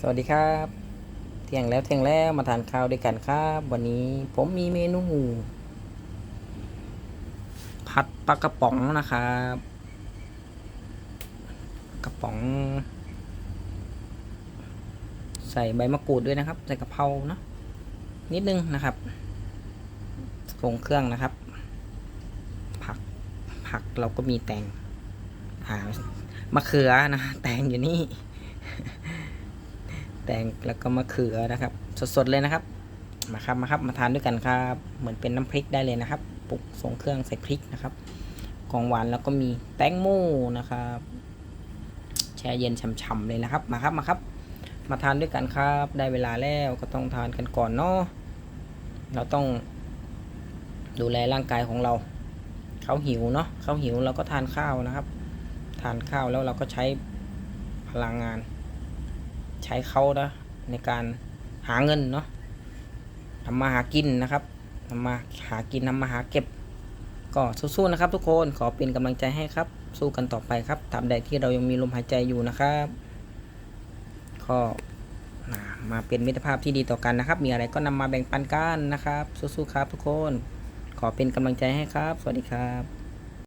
สวัสดีครับ เที่ยงแล้วเที่ยงแล้วมาทานข้าวด้วยกันครับ วันนี้ผมมีเมนูผัดปลากระป๋องนะครับกระป๋อง ใส่ใบมะกรูดด้วยนะครับ ใส่กะเพรานะนิดนึงนะครับผงเครื่องนะครับ ผักผักเราก็มีแตงอ่ามะเขือนะแตงอยู่นี่ แตงแล้วก็มะเขือนะครับ สดๆเลยนะครับ มาครับมาครับมาทานด้วยกันครับ เหมือนเป็นน้ำพริกได้เลยนะครับปรุกส่งเครื่องใส่พริกนะครับ ของหวานแล้วก็มีแตงโมนะครับ แช่เย็นช่ำๆเลยนะครับ มาครับมาครับ มาทานด้วยกันครับ ได้เวลาแล้วก็ต้องทานกันก่อนเนาะเราต้องดูแลร่างกายของเรา เขาหิวเนาะเขาหิวเราก็ทานข้าวนะครับ ทานข้าวแล้วเราก็ใช้พลังงาน ใช้เขานะในการหาเงินเนาะทำมาหากินนะครับทำมาหากินทำมาหาเก็บ ก็สู้ๆนะครับ ทุกคนขอเป็นกำลังใจให้ครับ สู้กันต่อไปครับตาบใดที่เรายังมีลมหายใจอยู่นะครับก็มาเป็นมิตรภาพที่ดีต่อกันนะครับ มีอะไรก็นำมาแบ่งปันกันนะครับ สู้ๆครับ ทุกคน ขอเป็นกำลังใจให้ครับ สวัสดีครับ